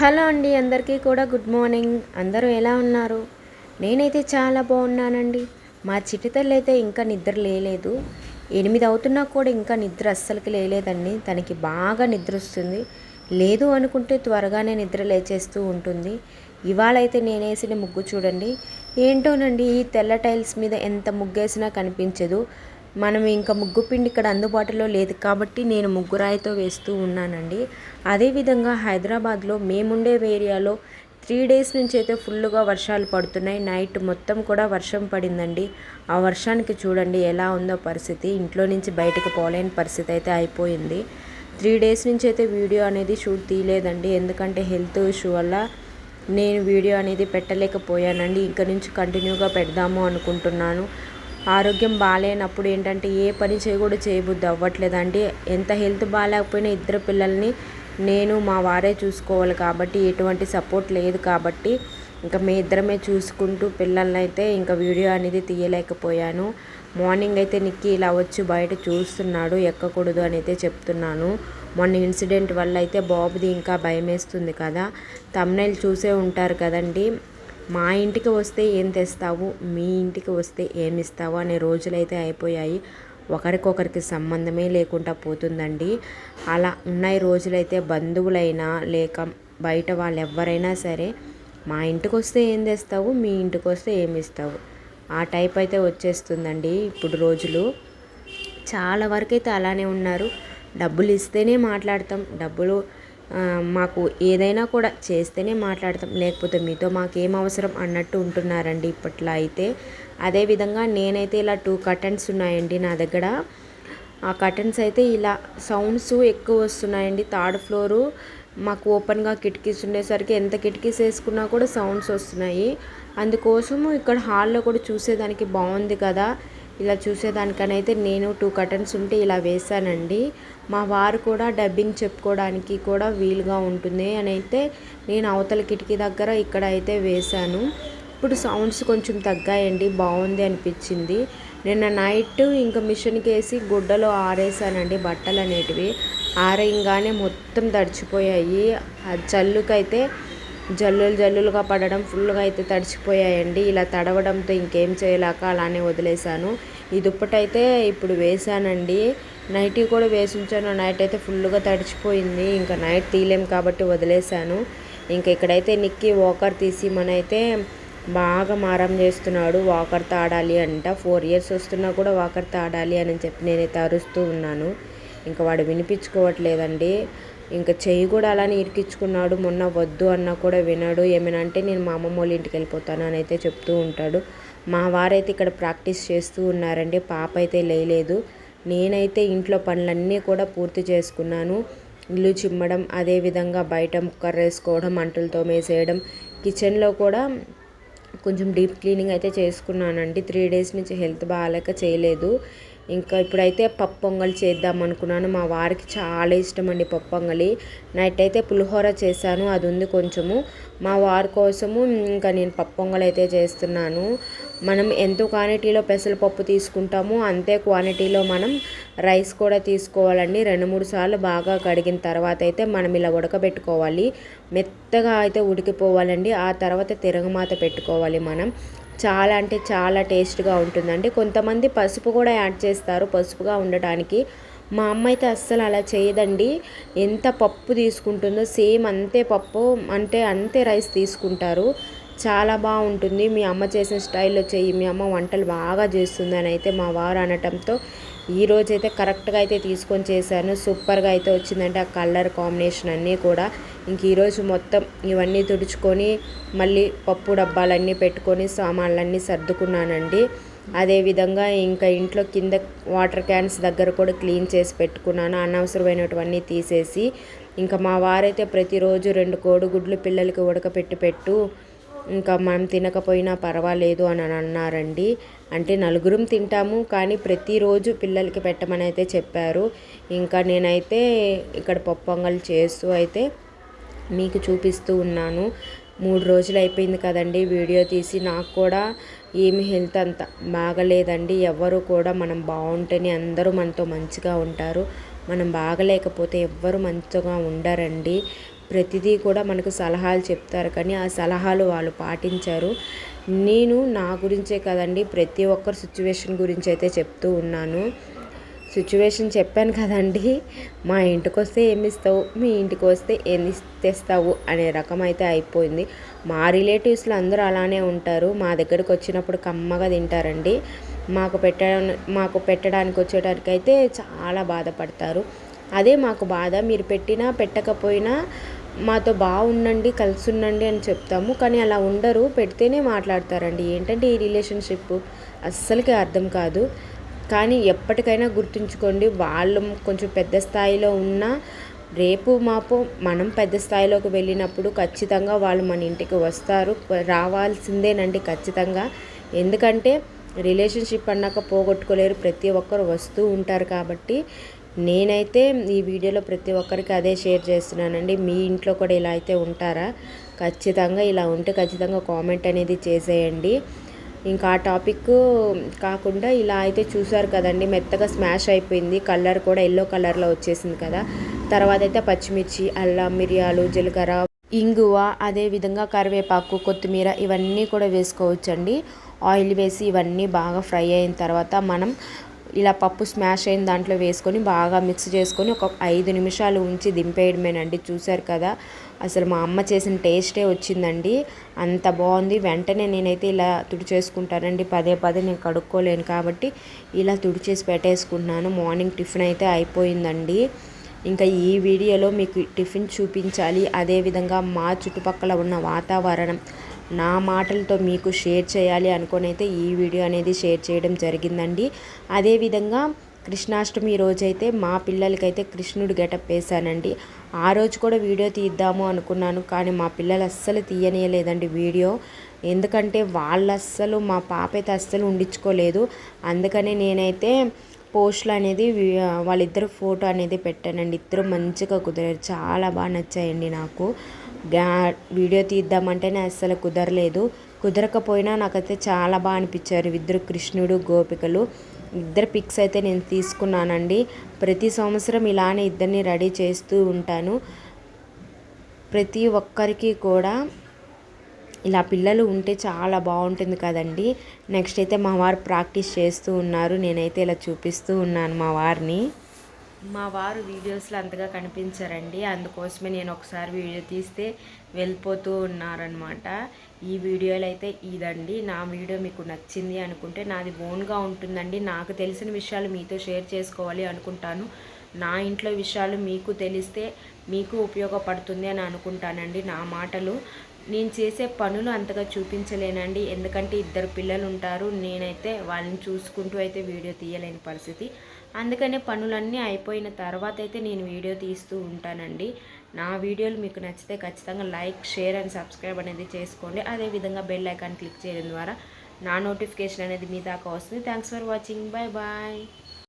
Hello అండి అందరికీ కూడా గుడ్ మార్నింగ్. అందరూ ఎలా ఉన్నారు? నేనైతే చాలా బాగున్నానండి. మా చిట్టి తల్లి అయితే ఇంకా నిద్ర లేలేదు. ఎనిమిది అవుతున్నా కూడా ఇంకా నిద్ర అస్సలకి లేలేదండి. తనకి బాగా నిద్ర వస్తుంది. లేదు అనుకుంటే త్వరగానే నిద్ర లేచేస్తూ ఉంటుంది. ఇవాళ అయితే ముగ్గు చూడండి. ఏంటోనండి ఈ తెల్ల టైల్స్ మీద ఎంత ముగ్గేసినా కనిపించదు. మనం ఇంకా ముగ్గు పిండి ఇక్కడ అందుబాటులో లేదు కాబట్టి నేను ముగ్గురాయితో వేస్తూ ఉన్నానండి. అదేవిధంగా హైదరాబాద్లో మేముండే ఏరియాలో త్రీ డేస్ నుంచి అయితే ఫుల్గా వర్షాలు పడుతున్నాయి. నైట్ మొత్తం కూడా వర్షం పడిందండి. ఆ వర్షానికి చూడండి ఎలా ఉందో పరిస్థితి. ఇంట్లో నుంచి బయటకు పోలేని పరిస్థితి అయితే అయిపోయింది. త్రీ డేస్ నుంచి అయితే వీడియో అనేది షూట్ తీయలేదండి. ఎందుకంటే హెల్త్ ఇష్యూ వల్ల నేను వీడియో అనేది పెట్టలేకపోయానండి. ఇంక నుంచి కంటిన్యూగా పెడదాము అనుకుంటున్నాను. ఆరోగ్యం బాగాలేనప్పుడు ఏంటంటే ఏ పని చేయకూడదు చేయబుద్ధి అవ్వట్లేదండి. ఎంత హెల్త్ బాగాలేకపోయినా ఇద్దరు పిల్లల్ని నేను మా వారే చూసుకోవాలి కాబట్టి ఎటువంటి సపోర్ట్ లేదు కాబట్టి ఇంకా మీ ఇద్దరమే చూసుకుంటూ పిల్లల్ని అయితే ఇంకా వీడియో అనేది తీయలేకపోయాను. మార్నింగ్ అయితే నిక్కి ఇలా వచ్చి బయట చూస్తున్నాడు ఎక్కకూడదు అని అయితే చెప్తున్నాను. మొన్న ఇన్సిడెంట్ వల్ల అయితే బాబుది ఇంకా భయమేస్తుంది కదా. తమ్నైల్ చూసే ఉంటారు కదండి. మా ఇంటికి వస్తే ఏం తెస్తావు? మీ ఇంటికి వస్తే ఏం ఇస్తావు? అనే రోజులైతే అయిపోయాయి. ఒకరికొకరికి సంబంధమే లేకుండా పోతుందండి. అలా ఉన్నాయి రోజులైతే బంధువులైనా లేక బయట వాళ్ళు ఎవరైనా సరే మా ఇంటికి వస్తే ఏం తెస్తావు? మీ ఇంటికి వస్తే ఏమి ఇస్తావు? ఆ టైప్ అయితే వచ్చేస్తుందండి ఇప్పుడు రోజులు. చాలా వరకు అయితే అలానే ఉన్నారు. డబ్బులు ఇస్తేనే మాట్లాడతాం. డబ్బులు మాకు ఏదైనా కూడా చేస్తేనే మాట్లాడతాం. లేకపోతే మీతో మాకేం అవసరం అన్నట్టు ఉంటున్నారండి ఇప్పట్లో అయితే. అదేవిధంగా నేనైతే ఇలా టూ కర్టన్స్ ఉన్నాయండి నా దగ్గర. ఆ కర్టన్స్ అయితే ఇలా సౌండ్స్ ఎక్కువ వస్తున్నాయండి. థర్డ్ ఫ్లోరు మాకు ఓపెన్గా కిటికీస్ ఉండేసరికి ఎంత కిటికీస్ వేసుకున్నా కూడా సౌండ్స్ వస్తున్నాయి. అందుకోసము ఇక్కడ హాల్లో కూడా చూసేదానికి బాగుంది కదా. ఇలా చూసేదానికనైతే నేను టూ కర్టన్స్ ఉంటే ఇలా వేసానండి మా వారు కూడా డబ్బింగ్ చెప్పుకోవడానికి కూడా వీలుగా ఉంటుంది అని అయితే నేను అవతల కిటికీ దగ్గర ఇక్కడ అయితే వేశాను. ఇప్పుడు సౌండ్స్ కొంచెం తగ్గాయండి బాగుంది అనిపించింది. నిన్న నైట్ ఇంకా మిషన్కి వేసి గుడ్డలో ఆరేసానండి బట్టలు అనేటివి ఆరేయంగానే మొత్తం తడిచిపోయాయి. ఆ జల్లుకైతే జల్లులు జల్లులుగా పడడం ఫుల్గా అయితే తడిచిపోయాయండి. ఇలా తడవడంతో ఇంకేం చేయలేక అలానే వదిలేశాను. ఈ అయితే ఇప్పుడు వేసానండి నైట్ కూడా వేసి ఉంచాను నైట్ అయితే ఫుల్గా తడిచిపోయింది. ఇంకా నైట్ తీయలేం కాబట్టి వదిలేశాను. ఇంకా ఇక్కడైతే నిక్కి వాకర్ తీసి మనైతే బాగా మారం చేస్తున్నాడు. వాకర్ తాడాలి అంట. ఫోర్ ఇయర్స్ వస్తున్నా కూడా వాకర్ తాడాలి అని చెప్పి నేనైతే అరుస్తూ ఉన్నాను. ఇంకా వాడు వినిపించుకోవట్లేదండి. ఇంకా చెయ్యి కూడా అలానే ఇరికించుకున్నాడు. మొన్న వద్దు అన్నా కూడా వినడు. ఏమైనా అంటే నేను మా అమ్మమ్మ వాళ్ళ ఇంటికి వెళ్ళిపోతాను అని అయితే చెప్తూ ఉంటాడు. మా వారైతే ఇక్కడ ప్రాక్టీస్ చేస్తూ ఉన్నారండి. పాప అయితే లేలేదు నేనైతే ఇంట్లో పనులన్నీ కూడా పూర్తి చేసుకున్నాను. ఇల్లు చిమ్మడం అదేవిధంగా బయట ముక్కర్ వేసుకోవడం అంటులు తోమేసేయడం కిచెన్లో కూడా కొంచెం డీప్ క్లీనింగ్ అయితే చేసుకున్నానండి. త్రీ డేస్ నుంచి హెల్త్ బాగాలేక చేయలేదు. ఇంకా ఇప్పుడైతే పప్పు పొంగల్ చేద్దాం అనుకున్నాను. మా వారికి చాలా ఇష్టం అండి పప్పు పొంగలి. నైట్ అయితే పులిహోర చేశాను. అది ఉంది కొంచెము. మా వారి కోసము ఇంకా నేను పప్పు పొంగల్ అయితే చేస్తున్నాను. మనం ఎంత క్వాంటిటీలో పెసరపప్పు తీసుకుంటామో. అంతే క్వాంటిటీలో మనం రైస్ కూడా తీసుకోవాలండి. రెండు మూడు సార్లు బాగా కడిగిన తర్వాత అయితే మనం ఇలా ఉడకబెట్టుకోవాలి. మెత్తగా అయితే ఉడికిపోవాలండి. ఆ తర్వాత తిరగమాత పెట్టుకోవాలి మనం. చాలా అంటే చాలా టేస్ట్గా ఉంటుందండి కొంతమంది పసుపు కూడా యాడ్ చేస్తారు పసుపుగా ఉండటానికి. మా అమ్మ అయితే అస్సలు అలా చేయదండి. ఎంత పప్పు తీసుకుంటుందో సేమ్ అంతే పప్పు అంటే అంతే రైస్ తీసుకుంటారు. చాలా బాగుంటుంది. మీ అమ్మ చేసిన స్టైల్లో చెయ్యి. మీ అమ్మ వంటలు బాగా చేస్తుందని అయితే మా వారు అనటంతో ఈరోజు అయితే కరెక్ట్గా అయితే తీసుకొని చేశాను. సూపర్గా అయితే వచ్చిందంటే ఆ కలర్ కాంబినేషన్ అన్నీ కూడా. ఇంక ఈరోజు మొత్తం ఇవన్నీ తుడుచుకొని మళ్ళీ పప్పు డబ్బాలన్నీ పెట్టుకొని సామాన్లన్నీ సర్దుకున్నానండి. అదేవిధంగా ఇంకా ఇంట్లో కింద వాటర్ క్యాన్స్ దగ్గర కూడా క్లీన్ చేసి పెట్టుకున్నాను. అనవసరమైనటువన్నీ తీసేసి ఇంకా మా వారైతే ప్రతిరోజు రెండు కోడిగుడ్లు పిల్లలకి ఉడకపెట్టి పెట్టు ఇంకా మనం తినకపోయినా పర్వాలేదు అని అన్నారండి. అంటే నలుగురం తింటాము కానీ ప్రతిరోజు పిల్లలకి పెట్టమని అయితే చెప్పారు. ఇంకా నేనైతే ఇక్కడ పప్పు చేస్తూ అయితే మీకు చూపిస్తూ ఉన్నాను. మూడు రోజులు అయిపోయింది కదండి వీడియో తీసి. నాకు కూడా ఏమి హెల్త్ అంత బాగలేదండి. ఎవరు కూడా మనం బాగుంటేనే అందరూ మనతో మంచిగా ఉంటారు. మనం బాగలేకపోతే ఎవ్వరు మంచిగా ఉండరండి. ప్రతిదీ కూడా మనకు సలహాలు చెప్తారు. కానీ ఆ సలహాలు వాళ్ళు పాటించారు. నేను నా గురించే కదండి ప్రతి ఒక్కరు సిచ్యువేషన్ గురించి అయితే చెప్తూ ఉన్నాను. సిచ్యువేషన్ చెప్పాను కదండి. మా ఇంటికి వస్తే ఏమి ఇస్తావు? మీ ఇంటికి వస్తే ఏమి తెస్తావు? అనే రకం అయితే అయిపోయింది. మా రిలేటివ్స్లో అందరూ అలానే ఉంటారు. మా దగ్గరకు వచ్చినప్పుడు కమ్మగా తింటారండి. మాకు పెట్ట మాకు పెట్టడానికి వచ్చేటానికి అయితే చాలా బాధపడతారు. అదే మాకు బాధ. మీరు పెట్టినా పెట్టకపోయినా మాతో బాగుండండి కలిసి ఉండండి అని చెప్తాము. కానీ అలా ఉండరు పెడితేనే మాట్లాడతారండి. ఏంటంటే ఈ రిలేషన్షిప్ అస్సలకి అర్థం కాదు. కానీ ఎప్పటికైనా గుర్తుంచుకోండి వాళ్ళు కొంచెం పెద్ద స్థాయిలో ఉన్న రేపు మాపు మనం పెద్ద స్థాయిలోకి వెళ్ళినప్పుడు ఖచ్చితంగా వాళ్ళు మన ఇంటికి వస్తారు. రావాల్సిందేనండి ఖచ్చితంగా. ఎందుకంటే రిలేషన్షిప్ అన్నాక పోగొట్టుకోలేరు. ప్రతి ఒక్కరు వస్తూ ఉంటారు కాబట్టి నేనైతే ఈ వీడియోలో ప్రతి ఒక్కరికి అదే షేర్ చేస్తున్నానండి. మీ ఇంట్లో కూడా ఇలా అయితే ఉంటారా? ఖచ్చితంగా ఇలా ఉంటే ఖచ్చితంగా కామెంట్ అనేది చేసేయండి. ఇంకా ఆ టాపిక్ కాకుండా ఇలా అయితే చూసారు కదండి. మెత్తగా స్మాష్ అయిపోయింది. కలర్ కూడా ఎల్లో కలర్లో వచ్చేసింది కదా. తర్వాత అయితే పచ్చిమిర్చి అల్లం మిరియాలు జీలకర్ర ఇంగువ అదేవిధంగా కరివేపాకు కొత్తిమీర ఇవన్నీ కూడా వేసుకోవచ్చండి. ఆయిల్ వేసి ఇవన్నీ బాగా ఫ్రై అయిన తర్వాత మనం ఇలా పప్పు స్మాష్ అయిన దాంట్లో వేసుకొని బాగా మిక్స్ చేసుకొని ఒక ఐదు నిమిషాలు ఉంచి దింపేయడమేనండి. చూశారు కదా అసలు మా అమ్మ చేసిన టేస్టే వచ్చిందండి. అంత బాగుంది. వెంటనే నేనైతే ఇలా తుడిచేసుకుంటానండి. పదే పదే నేను కడుక్కోలేను కాబట్టి ఇలా తుడిచేసి పెట్టేసుకుంటున్నాను. మార్నింగ్ టిఫిన్ అయితే అయిపోయిందండి. ఇంకా ఈ వీడియోలో మీకు టిఫిన్ చూపించాలి. అదేవిధంగా మా చుట్టుపక్కల ఉన్న వాతావరణం నా మాటలతో మీకు షేర్ చేయాలి అనుకొని అయితే ఈ వీడియో అనేది షేర్ చేయడం జరిగిందండి. అదేవిధంగా కృష్ణాష్టమి రోజైతే మా పిల్లలకైతే కృష్ణుడు గెటప్ వేశానండి. ఆ రోజు కూడా వీడియో తీద్దాము అనుకున్నాను కానీ మా పిల్లలు అస్సలు తీయనీయలేదండి వీడియో. ఎందుకంటే వాళ్ళు అస్సలు మా పాప అయితే అస్సలు ఉండించుకోలేదు అందుకనే నేనైతే పోస్టులు అనేది వాళ్ళిద్దరు ఫోటో అనేది పెట్టానండి. ఇద్దరు మంచిగా కుదిరారు. చాలా బాగా నచ్చాయండి నాకు. వీడియో తీద్దామంటేనే అస్సలు కుదరలేదు. కుదరకపోయినా నాకైతే చాలా బాగా అనిపించారు ఇద్దరు కృష్ణుడు గోపికలు. ఇద్దరు పిక్స్ అయితే నేను తీసుకున్నానండి. ప్రతి సంవత్సరం ఇలానే ఇద్దరిని రెడీ చేస్తూ ఉంటాను. ప్రతి ఒక్కరికి కూడా ఇలా పిల్లలు ఉంటే చాలా బాగుంటుంది కదండి. నెక్స్ట్ అయితే మా వారు ప్రాక్టీస్ చేస్తూ ఉన్నారు. నేనైతే ఇలా చూపిస్తూ ఉన్నాను మా వారిని. మా వారు వీడియోస్లో అంతగా కనిపించారండి. అందుకోసమే నేను ఒకసారి వీడియో తీస్తే వెళ్ళిపోతూ ఉన్నారనమాట ఈ వీడియోలో అయితే ఇదండి. నా వీడియో మీకు నచ్చింది అనుకుంటే నాది ఓన్గా ఉంటుందండి. నాకు తెలిసిన విషయాలు మీతో షేర్ చేసుకోవాలి అనుకుంటాను. నా ఇంట్లో విషయాలు మీకు తెలిస్తే మీకు ఉపయోగపడుతుంది అని అనుకుంటానండి నా మాటలు. నేను చేసే పనులు అంతగా చూపించలేనండి. ఎందుకంటే ఇద్దరు పిల్లలు ఉంటారు. నేనైతే వాళ్ళని చూసుకుంటూ అయితే వీడియో తీయలేని పరిస్థితి. అందుకనే పనులన్నీ అయిపోయిన తర్వాత అయితే నేను వీడియో తీస్తూ ఉంటానండి. నా వీడియోలు మీకు నచ్చితే ఖచ్చితంగా లైక్ షేర్ అండ్ సబ్స్క్రైబ్ అనేది చేసుకోండి. అదేవిధంగా బెల్ ఐకాన్ క్లిక్ చేయడం ద్వారా నా నోటిఫికేషన్ అనేది మీ దాకా వస్తుంది. Thanks for watching. Bye bye.